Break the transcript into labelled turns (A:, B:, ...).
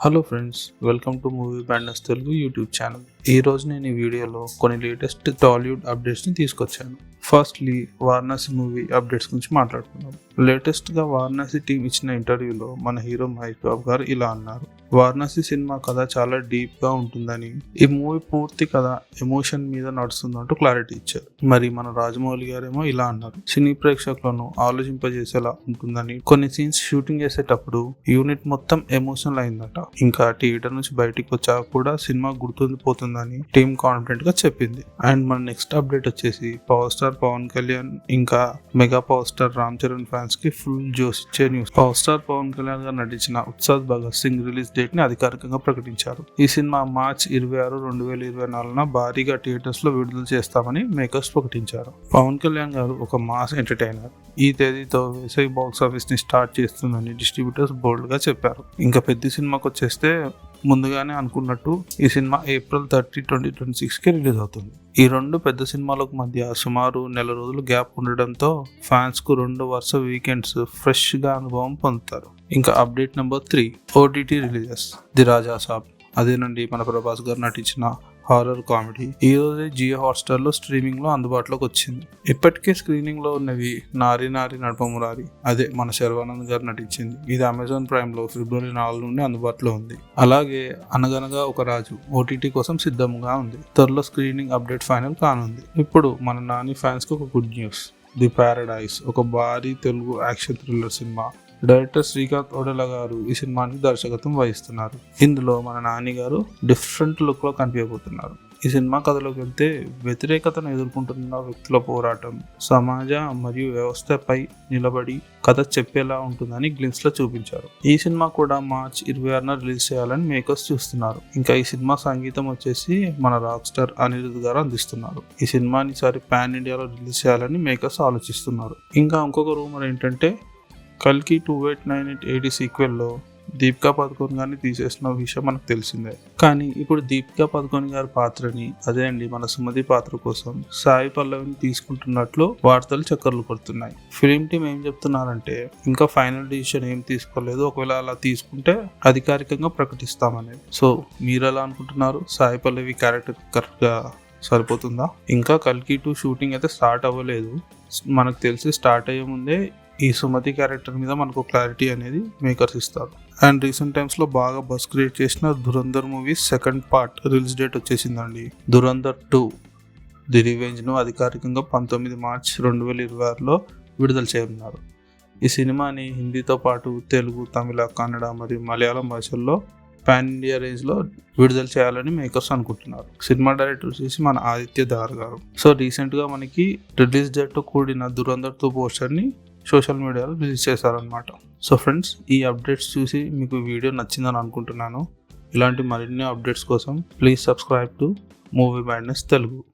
A: Hello friends welcome to movie banders Telugu YouTube channel ఈ రోజు నేను ఈ వీడియోలో కొన్ని లేటెస్ట్ టాలీవుడ్ అప్డేట్స్ని తీసుకొచ్చాను. ఫస్ట్లీ వారణాసి మూవీ అప్డేట్స్ గురించి మాట్లాడుకుందాం. లేటెస్ట్గా వారణాసి టీం ఇచ్చిన ఇంటర్వ్యూలో మన హీరో మహేష్ బాబు గారు ఇలా అన్నారు. వారణాసి సినిమా కథ చాలా డీప్గా ఉంటుందని ఈ మూవీ పూర్తి కథ ఎమోషన్ మీద నడుస్తుందంటూ క్లారిటీ ఇచ్చారు. మరి మన రాజమౌళి గారేమో ఇలా అన్నారు. సినీ ప్రేక్షకులను ఆలోచింపజేసేలా ఉంటుందని కొన్ని సీన్స్ షూటింగ్ చేసేటప్పుడు యూనిట్ మొత్తం ఎమోషనల్ అయిందట. ఇంకా థియేటర్ నుంచి బయటికి వచ్చాక కూడా సినిమా గుర్తుండిపోతుందని టీం కాన్ఫిడెంట్గా చెప్పింది. అండ్ మన నెక్స్ట్ అప్డేట్ వచ్చేసి పవర్ స్టార్ పవన్ కళ్యాణ్ ఇంకా mega power star Ram Charan fans కి ఫుల్ జోస్ ఇచ్చే news power star Pawan Kalyan గారు నటించిన ఉత్సాద్ భగత్ సింగ్ రిలీజ్ డేట్ని అధికారికంగా ప్రకటించారు. ఈ సినిమా మార్చ్ ఇరవై ఆరు రెండు వేల ఇరవై నాలుగున భారీగా థియేటర్స్లో విడుదల చేస్తామని మేకర్స్ ప్రకటించారు. పవన్ కళ్యాణ్ గారు ఒక మాస్ ఎంటర్టైనర్ ఈ తేదీతో వేసవి బాక్స్ ఆఫీస్ని స్టార్ట్ చేస్తుందని డిస్ట్రిబ్యూటర్స్ బోల్డ్గా చెప్పారు. ఇంకా పెద్ద సినిమాకి వచ్చేస్తే ముందుగానే అనుకున్నట్టు ఈ సినిమా ఏప్రిల్ థర్టీ ట్వంటీ ట్వంటీ సిక్స్కి రిలీజ్ అవుతుంది. ఈ రెండు పెద్ద సినిమాలకు మధ్య సుమారు నెల రోజులు గ్యాప్ ఉండడంతో ఫ్యాన్స్కు రెండు వరుస వీకెండ్స్ ఫ్రెష్గా అనుభవం పొందుతారు. ఇంకా update number three OTT releases. The Raja Saab. అదేనండి మన ప్రభాస్ గారు నటించిన హారర్ కామెడీ. ఈ రోజే జియో హాట్స్టార్లో స్ట్రీమింగ్లో అందుబాటులోకి వచ్చింది. ఇప్పటికే స్క్రీనింగ్లో ఉన్నవి నారి నారి నడపమురారి అదే మన శర్వానంద్ గారు నటించింది. ఇది అమెజాన్ ప్రైమ్లో ఫిబ్రవరి నాలుగు నుండి అందుబాటులో ఉంది. అలాగే అనగనగా ఒక రాజు ఓటీటీ కోసం సిద్ధంగా ఉంది. త్వరలో స్క్రీనింగ్ అప్డేట్ ఫైనల్ కానుంది. ఇప్పుడు మన నాని ఫ్యాన్స్కు ఒక గుడ్ న్యూస్. ది ప్యారడైస్ ఒక భారీ తెలుగు యాక్షన్ థ్రిల్లర్ సినిమా. డైరెక్టర్ శ్రీకాంత్ ఓడెల గారు ఈ సినిమాని దర్శకత్వం వహిస్తున్నారు. ఇందులో మన నాని గారు డిఫరెంట్ లుక్లో కనిపించబోతున్నారు. ఈ సినిమా కథలోకి వెళ్తే వ్యతిరేకతను ఎదుర్కొంటున్న వ్యక్తుల పోరాటం సమాజ మరియు వ్యవస్థపై నిలబడి కథ చెప్పేలా ఉంటుందని గ్లిమ్స్లో చూపించారు. ఈ సినిమా కూడా మార్చ్ ఇరవై ఆరున రిలీజ్ చేయాలని మేకర్స్ చూస్తున్నారు. ఇంకా ఈ సినిమా సంగీతం వచ్చేసి మన రాక్ స్టార్ అనిరుద్ గారు అందిస్తున్నారు. ఈ సినిమాని సారి పాన్ ఇండియాలో రిలీజ్ చేయాలని మేకర్స్ ఆలోచిస్తున్నారు. ఇంకా ఇంకొక రూమర్ ఏంటంటే కల్కి two eight nine eight eighty సీక్వెల్లో Deepika Padukone గారిని తీసేసిన విషయం మనకు తెలిసిందే. కానీ ఇప్పుడు దీపికా పదుకొని గారి పాత్రని అదే అండి మన సుమతి పాత్ర కోసం సాయి పల్లవిని తీసుకుంటున్నట్లు వార్తలు చక్కర్లు కొడుతున్నాయి. ఫిలిం టీం ఏం చెప్తున్నారంటే ఇంకా ఫైనల్ డిసిషన్ ఏం తీసుకోలేదు ఒకవేళ అలా తీసుకుంటే అధికారికంగా ప్రకటిస్తామనేది సో మీరు ఎలా అనుకుంటున్నారు? సాయి పల్లవి క్యారెక్టర్ కరెక్ట్గా సరిపోతుందా? ఇంకా కల్కి టూ షూటింగ్ అయితే స్టార్ట్ అవ్వలేదు. మనకు తెలిసి స్టార్ట్ అయ్యే ముందే ఈ సుమతి క్యారెక్టర్ మీద మనకు క్లారిటీ అనేది మేకర్స్ ఇస్తారు. అండ్ రీసెంట్ టైమ్స్లో బాగా బస్ క్రియేట్ చేసిన Dhurandhar movie second part release date వచ్చేసిందండి. దురంధర్ టూ ది రివెంజ్ను అధికారికంగా పంతొమ్మిది మార్చ్ రెండు వేల ఇరవై ఆరులో విడుదల చేయనున్నారు. ఈ సినిమాని హిందీతో పాటు తెలుగు తమిళ కన్నడ మరియు మలయాళం భాషల్లో పాన్ ఇండియా రేంజ్లో విడుదల చేయాలని మేకర్స్ అనుకుంటున్నారు. సినిమా డైరెక్టర్ వచ్చేసి మన ఆదిత్య దార్ గారు. సో రీసెంట్గా మనకి రిలీజ్ డేట్తో కూడిన దురంధర్తో పోస్టర్ని సోషల్ మీడియాలో రిలీజ్ చేశారనమాట సో ఫ్రెండ్స్ ఈ అప్డేట్స్ చూసి మీకు వీడియో నచ్చిందని అనుకుంటున్నాను. ఇలాంటి మరిన్ని అప్డేట్స్ కోసం please subscribe to movie minus Telugu